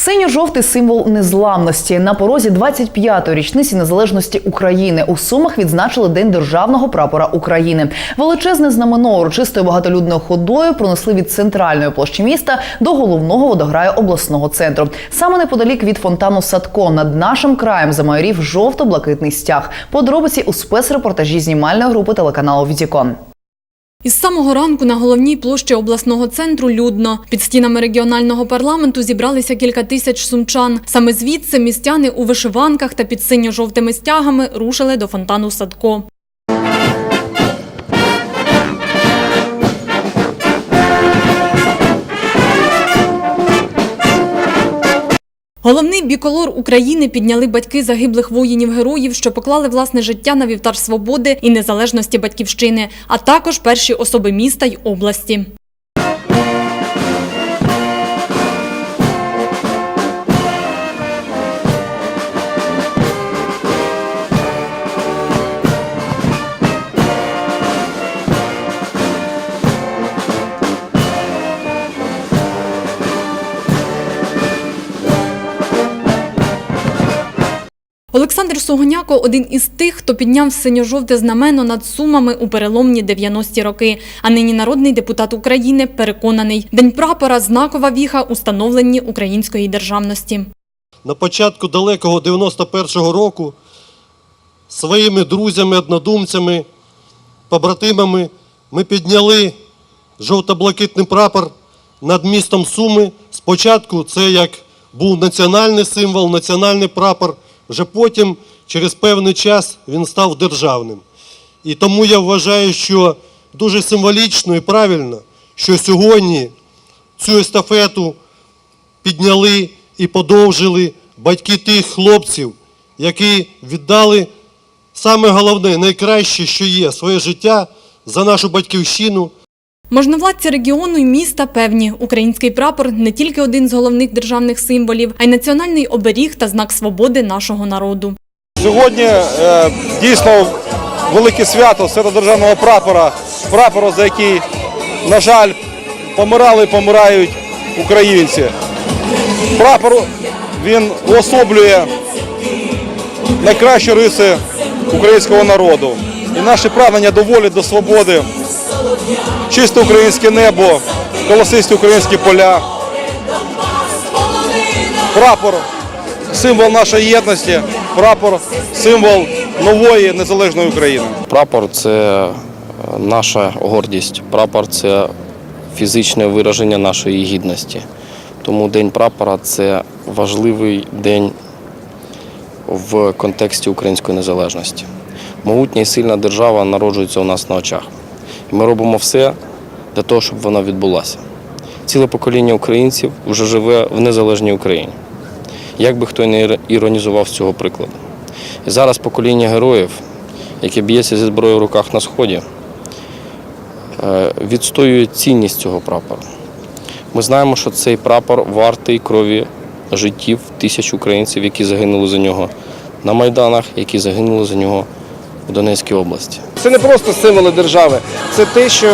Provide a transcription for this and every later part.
Синьо-жовтий символ незламності на порозі 25-ї річниці незалежності України. У Сумах відзначили День державного прапора України. Величезне знамено урочистою багатолюдною ходою пронесли від центральної площі міста до головного водограю обласного центру. Саме неподалік від фонтану Садко над нашим краєм замайорів жовто-блакитний стяг. Подробиці у спецрепортажі знімальної групи телеканалу Вітікон. Із самого ранку на головній площі обласного центру людно. Під стінами регіонального парламенту зібралися кілька тисяч сумчан. Саме звідси містяни у вишиванках та під синьо-жовтими стягами рушили до фонтану Садко. Головний біколор України підняли батьки загиблих воїнів-героїв, що поклали власне життя на вівтар свободи і незалежності батьківщини, а також перші особи міста й області. Олександр Сугоняко – один із тих, хто підняв синьо-жовте знамено над Сумами у переломні 90-ті роки. А нині народний депутат України переконаний, День прапора – знакова віха у становленні української державності. На початку далекого 91-го року своїми друзями, однодумцями, побратимами ми підняли жовто-блакитний прапор над містом Суми. Спочатку це як був національний символ, національний прапор. Вже потім, через певний час, він став державним. І тому я вважаю, що дуже символічно і правильно, що сьогодні цю естафету підняли і подовжили батьки тих хлопців, які віддали саме головне, найкраще, що є, своє життя за нашу батьківщину, Можновладці регіону і міста певні, український прапор – не тільки один з головних державних символів, а й національний оберіг та знак свободи нашого народу. Сьогодні е, дійсно велике свято серед державного прапора, прапору, за який, на жаль, помирали і помирають українці. Прапор він уособлює найкращі риси українського народу. І наше прагнення до волі, до свободи, чисте українське небо, колосисті українські поля. Прапор символ нашої єдності, прапор символ нової незалежної України. Прапор це е, наша гордість. Прапор це фізичне вираження нашої гідності. Тому День прапора це важливий день в контексті української незалежності. Могутня і сильна держава народжується у нас на очах. Ми робимо все для того, щоб вона відбулася. Ціле покоління українців вже живе в незалежній Україні. Як би хто не іронізував з цього прикладу. І зараз покоління героїв, яке б'ється зі зброєю в руках на сході, е, відстоює цінність цього прапора. Ми знаємо, що цей прапор вартий крові життів тисяч українців, які загинули за нього на майданах, які загинули за нього в Донецькій області. Це не просто символи держави, це те, що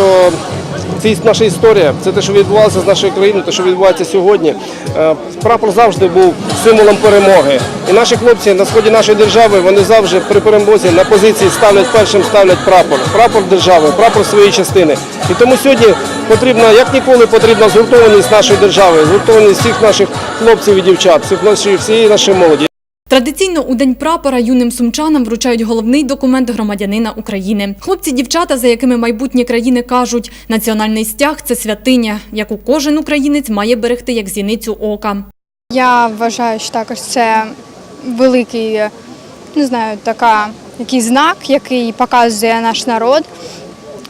це наша історія, це те, що відбувалося з нашою країною, те, що відбувається сьогодні. Е, Прапор завжди був символом перемоги. І наші хлопці на сході нашої держави вони завжди при перемозі на позиції ставлять першим ставлять прапор, прапор держави, прапор своєї частини. І тому сьогодні потрібна, як ніколи, потрібна згуртованість нашої держави, згуртованість всіх наших хлопців і дівчат, всіх нашої, всієї нашої молоді. Традиційно у День прапора юним сумчанам вручають головний документ громадянина України. Хлопці-дівчата, за якими майбутні країни кажуть, національний стяг це святиня, яку кожен українець має берегти як зіницю ока. Я вважаю, що також це великий, не знаю, така, який знак, який показує наш народ,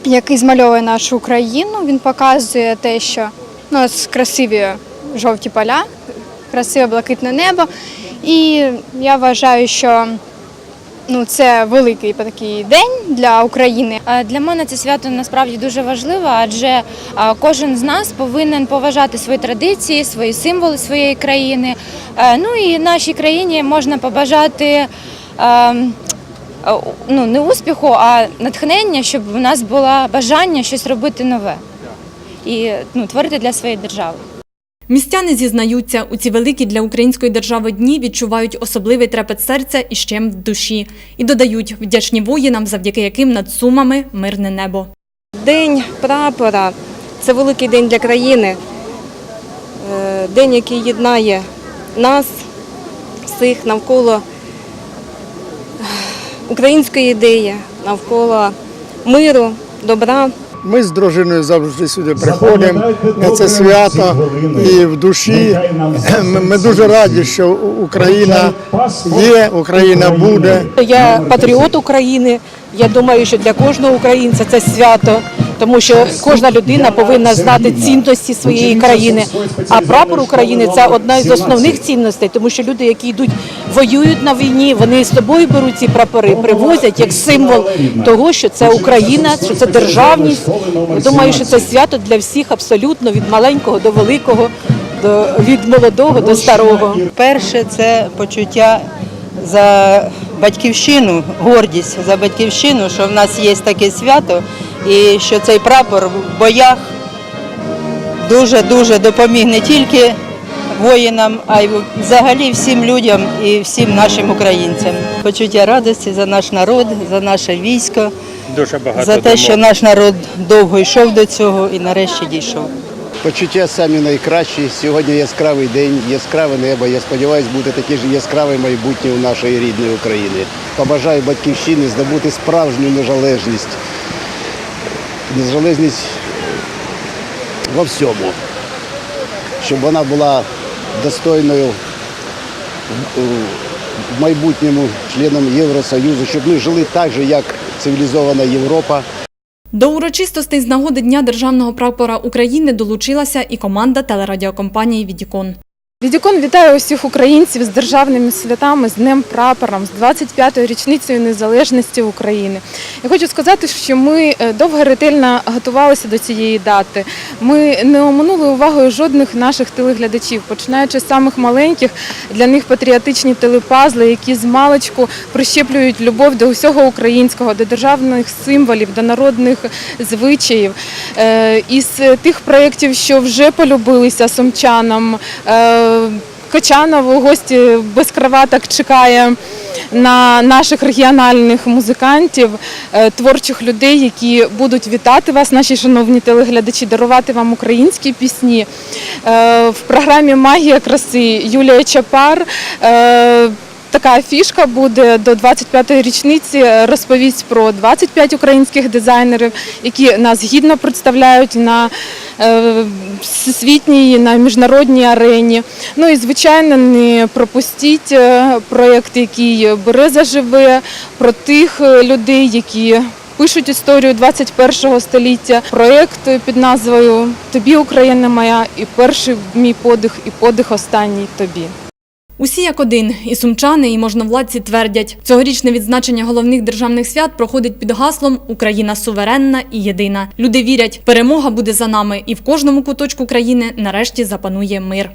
який змальовує нашу Україну. Він показує те, що ну, ось красиві жовті поля, красиве блакитне небо. І я вважаю, що ну, це великий такий день для України. Е, Для мене це свято насправді дуже важливо, адже е, кожен з нас повинен поважати свої традиції, свої символи своєї країни. Е, Ну і нашій країні можна побажати е, е, ну, не успіху, а натхнення, щоб у нас було бажання щось робити нове і ну, творити для своєї держави. Містяни зізнаються, у ці великі для української держави дні відчувають особливий трепет серця і щем в душі. І додають вдячні воїнам, завдяки яким над сумами мирне небо. День прапора це великий день для країни, Е, день, який єднає нас всіх навколо української ідеї, навколо миру, добра. Ми з дружиною завжди сюди приходимо на це свято і в душі. Ми, ми дуже раді, що Україна є, Україна буде. Я патріот України. Я думаю, що для кожного українця це свято, тому що кожна людина повинна знати цінності своєї країни. А прапор України це одна із основних цінностей, тому що люди, які йдуть воюють на війні, вони з собою беруть ці прапори, привозять як символ того, що це Україна, що це державність. Думаю, що це свято для всіх абсолютно від маленького до великого, до від молодого до старого. Перше це почуття за батьківщину, гордість за батьківщину, що в нас є таке свято, і що цей прапор в боях дуже-дуже допоміг не тільки воїнам, а й взагалі всім людям і всім нашим українцям. Почуття радості за наш народ, за наше військо, Дуже багато за те, що наш народ довго йшов до цього і нарешті дійшов. Почуття самі найкращі. Сьогодні яскравий день, яскраве небо. Я сподіваюся, буде таке ж яскраве майбутнє у нашої рідної України. Побажаю батьківщини здобути справжню незалежність. Незалежність во всьому. Щоб вона була достойною в- майбутньому членом Євросоюзу, щоб ми жили так же, як цивілізована Європа. До урочистостей з нагоди Дня державного прапора України долучилася і команда телерадіокомпанії Відікон. Відікон вітає усіх українців з державними святами, з Днем прапором, з 25-ю річницею незалежності України. Я хочу сказати, що ми е, довго ретельно готувалися до цієї дати. Ми не оминули увагою жодних наших телеглядачів, починаючи з самих маленьких, для них патріотичні телепазли, які з маличку прищеплюють любов до усього українського, до державних символів, до народних звичаїв. Е, Із тих проєктів, що вже полюбилися сумчанам. е, Качанов у гості без краваток чекає на наших регіональних музикантів, е, творчих людей, які будуть вітати вас, наші шановні телеглядачі, дарувати вам українські пісні. Е, В програмі Магія краси Юлія Чапар. Така фішка буде до 25-ї річниці. Розповість про 25 українських дизайнерів, які нас гідно представляють на е, всесвітній, на міжнародній арені. Ну і звичайно, не пропустіть е, проєкт, який Береза живе, про тих е, людей, які пишуть історію 21-го століття. Проєкт під назвою Тобі Україна моя і перший мій подих, і подих останній тобі. Усі як один, і сумчани, і можновладці твердять, цьогорічне відзначення головних державних свят проходить під гаслом Україна суверенна і єдина. Люди вірять, перемога буде за нами, і в кожному куточку країни нарешті запанує мир.